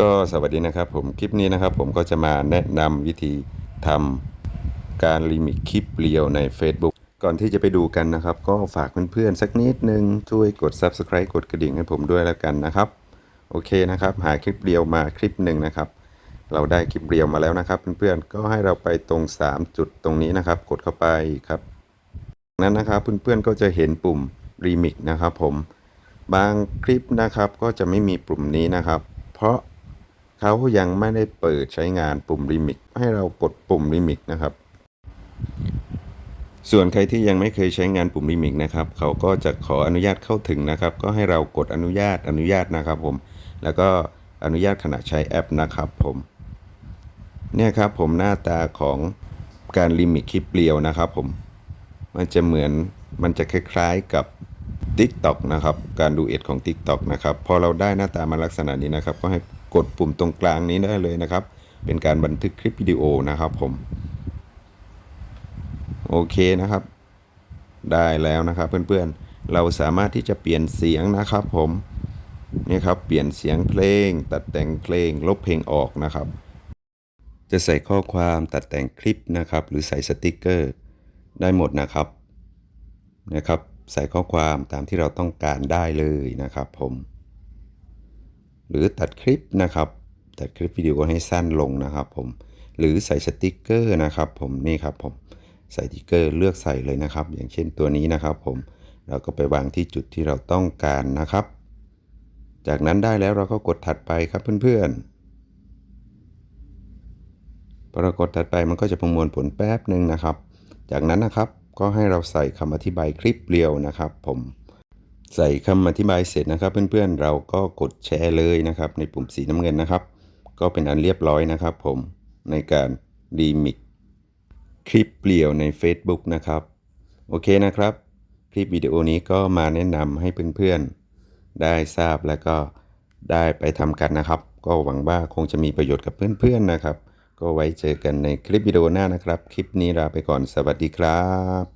ก็สวัสดีนะครับผมคลิปนี้นะครับ ผมก็จะมาแนะนำวิธีทำการลิมิตคลิปเรียวใน Facebook ก่อนที่จะไปดูกันนะครับ ก็ฝากเพื่อนๆสักนิดนึงช่วยกด Subscribe กดกระดิ่งให้ผมด้วยแล้วกันนะครับ โอเคนะครับ หาคลิปเรียวมาคลิปหนึ่งนะครับ เราได้คลิปเรียวมาแล้วนะครับ เพื่อนๆก็ให้เราไปตรง 3 จุดตรงนี้นะครับ กดเข้าไปครับนั้นนะครับเพื่อนๆก็จะเห็นปุ่ม Remix นะครับ ผมบางคลิปนะครับก็จะไม่มีปุ่มนี้นะครับ เพราะ เขายังไม่ได้เปิดใช้งานปุ่ม Remix ให้เรากดปุ่ม Remix นะครับ ส่วนใครที่ยังไม่เคยใช้งานปุ่ม Remix นะครับ เขาก็จะขออนุญาตเข้าถึงนะครับ ก็ให้เรากดอนุญาตอนุญาตนะครับผม แล้วก็อนุญาตขณะใช้แอปนะครับผมเนี่ยครับผมหน้าตาของการลิมิตคลิปเรียวนะครับผม มันจะเหมือนมันจะคล้ายๆกับ TikTok นะครับ การดูเอ็ดของ TikTok นะครับ พอเราได้หน้าตามาลักษณะนี้นะครับ ก็ให้กดปุ่มตรงกลางนี้ได้เลยนะครับ เป็นการบันทึกคลิปวิดีโอนะครับผม โอเคนะครับ ได้แล้วนะครับเพื่อนๆ เราสามารถที่จะเปลี่ยนเสียงนะครับผม นี่ครับ เปลี่ยนเสียงเพลง ตัดแต่งเพลง ลบเพลงออกนะครับ จะใส่ข้อความตัดแต่งคลิปนะครับ หรือใส่สติกเกอร์ ได้หมดนะครับ นะครับ ใส่ข้อความตามที่เราต้องการได้เลยนะครับผม หรือตัดคลิปนะครับ ตัดคลิปวิดีโอให้สั้นลงนะครับผม หรือใส่สติกเกอร์นะครับผมนี่ครับผม ใส่สติกเกอร์เลือกใส่เลยนะครับ อย่างเช่นตัวนี้นะครับผม เราก็ไปวางที่จุดที่เราต้องการนะครับ จากนั้นได้แล้วเราก็กดถัดไปครับเพื่อนๆพอเรากดถัดไปมันก็จะประมวลผลแป๊บหนึ่งนะครับ จากนั้นนะครับ ก็ให้เราใส่คำอธิบายคลิปเรียวนะครับ ผมใส่คำอธิบายเสร็จนะครับ เพื่อนๆเราก็กดแชร์เลยนะครับ ในปุ่มสีน้ำเงินนะครับ ก็เป็นอันเรียบร้อยนะครับ ผมในการรีมิกคลิปเปลี่ยวใน Facebook นะครับ โอเคนะครับ คลิปวิดีโอนี้ก็มาแนะนำให้เพื่อนๆ ได้ทราบแล้วก็ได้ไปทำกันนะครับ ก็หวังว่าคงจะมีประโยชน์กับเพื่อนๆนะครับ ก็ไว้เจอกันในคลิปวิดีโอหน้านะครับ คลิปนี้ลาไปก่อนสวัสดีครับ